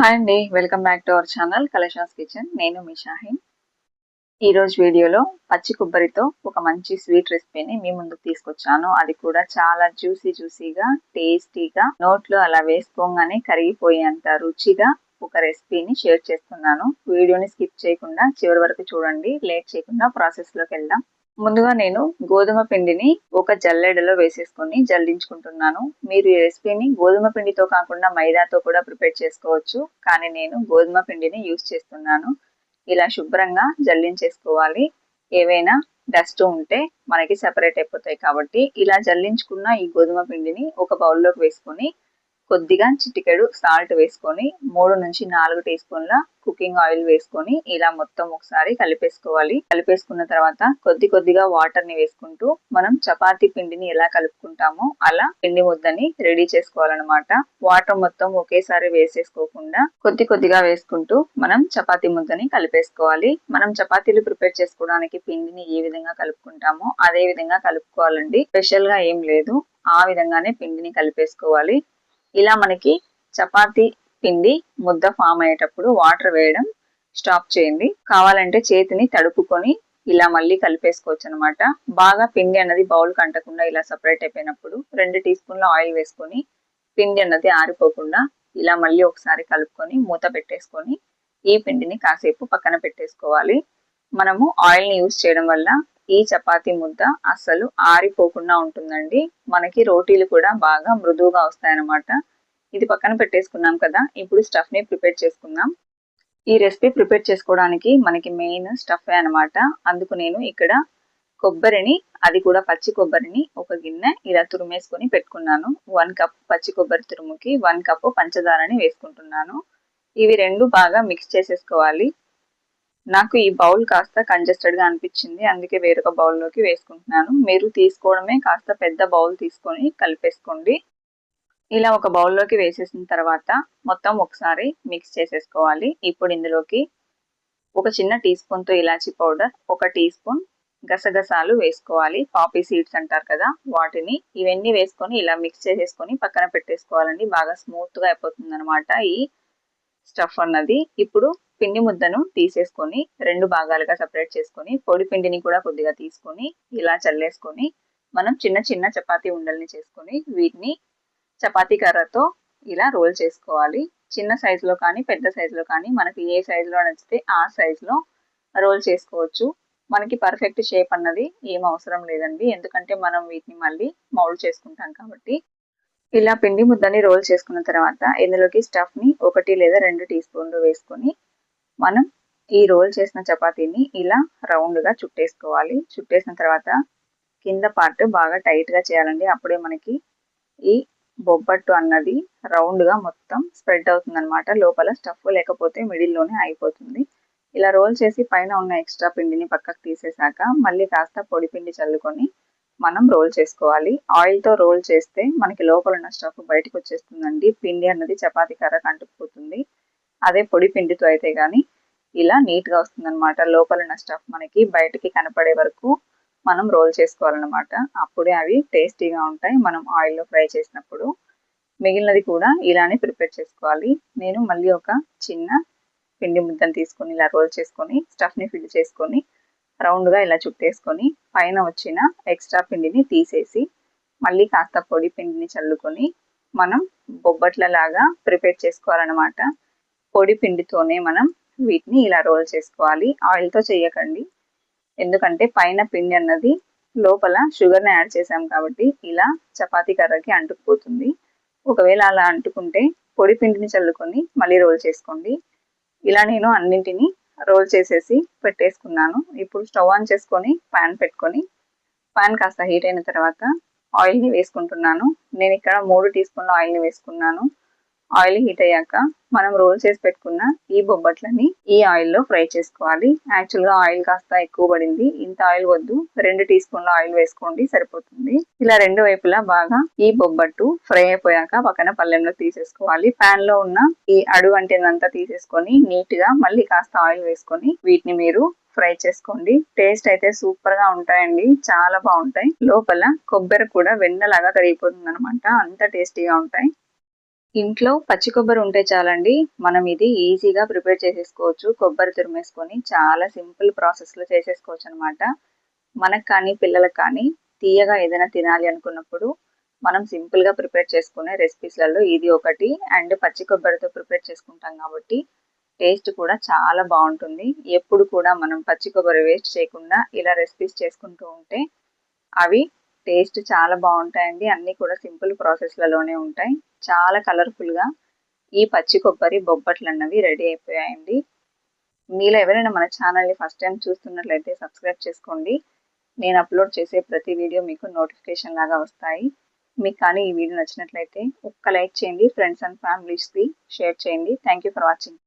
Hi అండి welcome back to our channel Kaleshas kitchen నేను మీ షాహిన్. ఈరోజు వీడియోలో పచ్చి కొబ్బరితో ఒక మంచి స్వీట్ రెసిపీని మీ ముందుకు తీసుకొచ్చాను. అది కూడా చాలా జ్యూసీ జ్యూసీగా టేస్టీగా నోట్లో అలా వేసుకోగానే కరిగిపోయేంత రుచిగా ఒక రెసిపీని షేర్ చేస్తున్నాను. వీడియోని స్కిప్ చేయకుండా చివరి వరకు చూడండి. లేట్ చేయకుండా ప్రాసెస్లోకి వెళ్దాం. ముందుగా నేను గోధుమ పిండిని ఒక జల్లెడలో వేసేసుకొని జల్లించుకుంటున్నాను. మీరు ఈ రెసిపీని గోధుమ పిండితో కాకుండా మైదాతో కూడా ప్రిపేర్ చేసుకోవచ్చు. కానీ నేను గోధుమ పిండిని యూస్ చేస్తున్నాను. ఇలా శుభ్రంగా జల్లించేసుకోవాలి. ఏవైనా డస్ట్ ఉంటే మనకి సెపరేట్ అయిపోతాయి కాబట్టి ఇలా జల్లించుకున్న ఈ గోధుమ పిండిని ఒక బౌల్లోకి వేసుకొని కొద్దిగా చిటికెడు సాల్ట్ వేసుకొని మూడు నుంచి నాలుగు టీ స్పూన్ల కుకింగ్ ఆయిల్ వేసుకొని ఇలా మొత్తం ఒకసారి కలిపేసుకోవాలి. కలిపేసుకున్న తర్వాత కొద్ది కొద్దిగా వాటర్ని వేసుకుంటూ మనం చపాతి పిండిని ఎలా కలుపుకుంటామో అలా పిండి ముద్దని రెడీ చేసుకోవాలన్నమాట. వాటర్ మొత్తం ఒకేసారి వేసేసుకోకుండా కొద్ది కొద్దిగా వేసుకుంటూ మనం చపాతి ముద్దని కలిపేసుకోవాలి. మనం చపాతీలు ప్రిపేర్ చేసుకోవడానికి పిండిని ఏ విధంగా కలుపుకుంటామో అదే విధంగా కలుపుకోవాలండి. స్పెషల్గా ఏం లేదు. ఆ విధంగానే పిండిని కలిపేసుకోవాలి. ఇలా మనకి చపాతీ పిండి ముద్ద ఫామ్ అయ్యేటప్పుడు వాటర్ వేయడం స్టాప్ చేయండి. కావాలంటే చేతిని తడుపుకొని ఇలా మళ్ళీ కలిపేసుకోవచ్చు అనమాట బాగా పిండి అన్నది బౌల్ కంటకుండా ఇలా సపరేట్ అయిపోయినప్పుడు రెండు టీ స్పూన్ల ఆయిల్ వేసుకొని పిండి అన్నది ఆరిపోకుండా ఇలా మళ్ళీ ఒకసారి కలుపుకొని మూత పెట్టేసుకొని ఈ పిండిని కాసేపు పక్కన పెట్టేసుకోవాలి. మనము ఆయిల్ని చేయడం వల్ల ఈ చపాతీ ముద్ద అస్సలు ఆరిపోకుండా ఉంటుందండి. మనకి రోటీలు కూడా బాగా మృదువుగా వస్తాయన్నమాట. ఇది పక్కన పెట్టేసుకున్నాం కదా ఇప్పుడు స్టఫ్ని ప్రిపేర్ చేసుకుందాం. ఈ రెసిపీ ప్రిపేర్ చేసుకోవడానికి మనకి మెయిన్ స్టఫ్ అనమాట అందుకు నేను ఇక్కడ కొబ్బరిని అది కూడా పచ్చి కొబ్బరిని ఒక గిన్నె ఇలా తురిమేసుకొని పెట్టుకున్నాను. వన్ కప్ పచ్చి కొబ్బరి తురుముకి వన్ కప్ పంచదారని వేసుకుంటున్నాను. ఇవి రెండు బాగా మిక్స్ చేసేసుకోవాలి. నాకు ఈ బౌల్ కాస్త కంజెస్టెడ్గా అనిపించింది. అందుకే వేరొక బౌల్లోకి వేసుకుంటున్నాను. మీరు తీసుకోవడమే కాస్త పెద్ద బౌల్ తీసుకొని కలిపేసుకోండి. ఇలా ఒక బౌల్లోకి వేసేసిన తర్వాత మొత్తం ఒకసారి మిక్స్ చేసేసుకోవాలి. ఇప్పుడు ఇందులోకి ఒక చిన్న టీ స్పూన్తో ఇలాచీ పౌడర్ ఒక టీ స్పూన్ గసగసాలు వేసుకోవాలి. పాపీ సీడ్స్ అంటారు కదా వాటిని ఇవన్నీ వేసుకొని ఇలా మిక్స్ చేసేసుకొని పక్కన పెట్టేసుకోవాలండి. బాగా స్మూత్గా అయిపోతుంది అనమాట ఈ స్టఫ్ అన్నది ఇప్పుడు పిండి ముద్దను తీసేసుకొని రెండు భాగాలుగా సపరేట్ చేసుకొని పొడి పిండిని కూడా కొద్దిగా తీసుకొని ఇలా చల్లేసుకొని మనం చిన్న చిన్న చపాతీ ఉండల్ని చేసుకొని వీటిని చపాతీ కర్రతో ఇలా రోల్ చేసుకోవాలి. చిన్న సైజులో కానీ పెద్ద సైజులో కానీ మనకి ఏ సైజులో నచ్చితే ఆ సైజులో రోల్ చేసుకోవచ్చు. మనకి పర్ఫెక్ట్ షేప్ అన్నది ఏం అవసరం లేదండి. ఎందుకంటే మనం వీటిని మళ్ళీ మౌల్డ్ చేసుకుంటాం కాబట్టి. ఇలా పిండి ముద్దని రోల్ చేసుకున్న తర్వాత ఇందులోకి స్టఫ్ని ఒకటి లేదా రెండు టీ స్పూన్లు వేసుకొని మనం ఈ రోల్ చేసిన చపాతీని ఇలా రౌండ్గా చుట్టేసుకోవాలి. చుట్టేసిన తర్వాత కింద పార్ట్ బాగా టైట్గా చేయాలండి. అప్పుడే మనకి ఈ బొబ్బట్టు అన్నది రౌండ్గా మొత్తం స్ప్రెడ్ అవుతుంది అనమాట లోపల స్టఫ్ లేకపోతే మిడిల్లోనే అయిపోతుంది. ఇలా రోల్ చేసి పైన ఉన్న ఎక్స్ట్రా పిండిని పక్కకు తీసేసాక మళ్ళీ కాస్త పొడి పిండి చల్లుకొని మనం రోల్ చేసుకోవాలి. ఆయిల్తో రోల్ చేస్తే మనకి లోపల ఉన్న స్టఫ్ బయటకు వచ్చేస్తుందండి. పిండి అన్నది చపాతీ కర్రకు అంటుకుపోతుంది అదే పొడి పిండితో అయితే కానీ ఇలా నీట్గా వస్తుందన్నమాట. లోపల ఉన్న స్టఫ్ మనకి బయటకి కనపడే వరకు మనం రోల్ చేసుకోవాలన్నమాట. అప్పుడే అవి టేస్టీగా ఉంటాయి. మనం ఆయిల్లో ఫ్రై చేసినప్పుడు మిగిలినది కూడా ఇలానే ప్రిపేర్ చేసుకోవాలి. నేను మళ్ళీ ఒక చిన్న పిండి ముద్దను తీసుకొని ఇలా రోల్ చేసుకొని స్టఫ్ని ఫిల్ చేసుకొని రౌండ్గా ఇలా చుట్టేసుకొని పైన వచ్చిన ఎక్స్ట్రా పిండిని తీసేసి మళ్ళీ కాస్త పొడి పిండిని చల్లుకొని మనం బొబ్బట్ల లాగా ప్రిపేర్ చేసుకోవాలన్నమాట. పొడి పిండితోనే మనం వీటిని ఇలా రోల్ చేసుకోవాలి. ఆయిల్తో చేయకండి. ఎందుకంటే పైన పిండి అన్నది లోపల షుగర్ని యాడ్ చేసాం కాబట్టి ఇలా చపాతీ కర్రకి అంటుకుపోతుంది. ఒకవేళ అలా అంటుకుంటే పొడి పిండిని చల్లుకొని మళ్ళీ రోల్ చేసుకోండి. ఇలా నేను అన్నింటినీ రోల్ చేసేసి పెట్టేసుకున్నాను. ఇప్పుడు స్టవ్ ఆన్ చేసుకొని ప్యాన్ పెట్టుకొని ప్యాన్ కాస్త హీట్ అయిన తర్వాత ఆయిల్ని వేసుకుంటున్నాను. నేను ఇక్కడ మూడు టీ స్పూన్ల ఆయిల్ని వేసుకున్నాను. ఆయిల్ హీట్ అయ్యాక మనం రోల్ చేసి పెట్టుకున్న ఈ బొబ్బట్లని ఈ ఆయిల్లో ఫ్రై చేసుకోవాలి. యాక్చువల్గా ఆయిల్ కాస్త ఎక్కువ పడింది. ఇంత ఆయిల్ వద్దు. రెండు టీ స్పూన్ల ఆయిల్ వేసుకోండి. సరిపోతుంది. ఇలా రెండు వైపులా బాగా ఈ బొబ్బట్టు ఫ్రై అయిపోయాక పక్కన పల్లెంలో తీసేసుకోవాలి. పాన్లో ఉన్న ఈ అడుగు అంటేదంతా తీసేసుకొని నీట్గా మళ్ళీ కాస్త ఆయిల్ వేసుకొని వీటిని మీరు ఫ్రై చేసుకోండి. టేస్ట్ అయితే సూపర్గా ఉంటాయండి. చాలా బాగుంటాయి. లోపల కొబ్బరి కూడా వెన్నలాగా కరిగిపోతుంది అనమాట అంత టేస్టీగా ఉంటాయి. ఇంట్లో పచ్చి కొబ్బరి ఉంటే చాలండి. మనం ఇది ఈజీగా ప్రిపేర్ చేసేసుకోవచ్చు. కొబ్బరి తురిమేసుకొని చాలా సింపుల్ ప్రాసెస్లో చేసేసుకోవచ్చు అనమాట మనకు కానీ పిల్లలకు కానీ తీయగా ఏదైనా తినాలి అనుకున్నప్పుడు మనం సింపుల్గా ప్రిపేర్ చేసుకునే రెసిపీస్లలో ఇది ఒకటి. అండ్ పచ్చి కొబ్బరితో ప్రిపేర్ చేసుకుంటాం కాబట్టి టేస్ట్ కూడా చాలా బాగుంటుంది. ఎప్పుడు కూడా మనం పచ్చి కొబ్బరి వేస్ట్ చేయకుండా ఇలా రెసిపీస్ చేసుకుంటూ ఉంటే అవి టేస్ట్ చాలా బాగుంటాయండి. అన్నీ కూడా సింపుల్ ప్రాసెస్లలోనే ఉంటాయి. చాలా కలర్ఫుల్గా ఈ పచ్చి కొబ్బరి బొబ్బట్లు అన్నవి రెడీ అయిపోయాయండి. మీలో ఎవరైనా మన ఛానల్ని ఫస్ట్ టైం చూస్తున్నట్లయితే సబ్స్క్రైబ్ చేసుకోండి. నేను అప్లోడ్ చేసే ప్రతి వీడియో మీకు నోటిఫికేషన్ లాగా వస్తాయి. మీకు కానీ ఈ వీడియో నచ్చినట్లయితే ఒక్క లైక్ చేయండి. ఫ్రెండ్స్ అండ్ ఫ్యామిలీస్కి షేర్ చేయండి. Thank you for watching.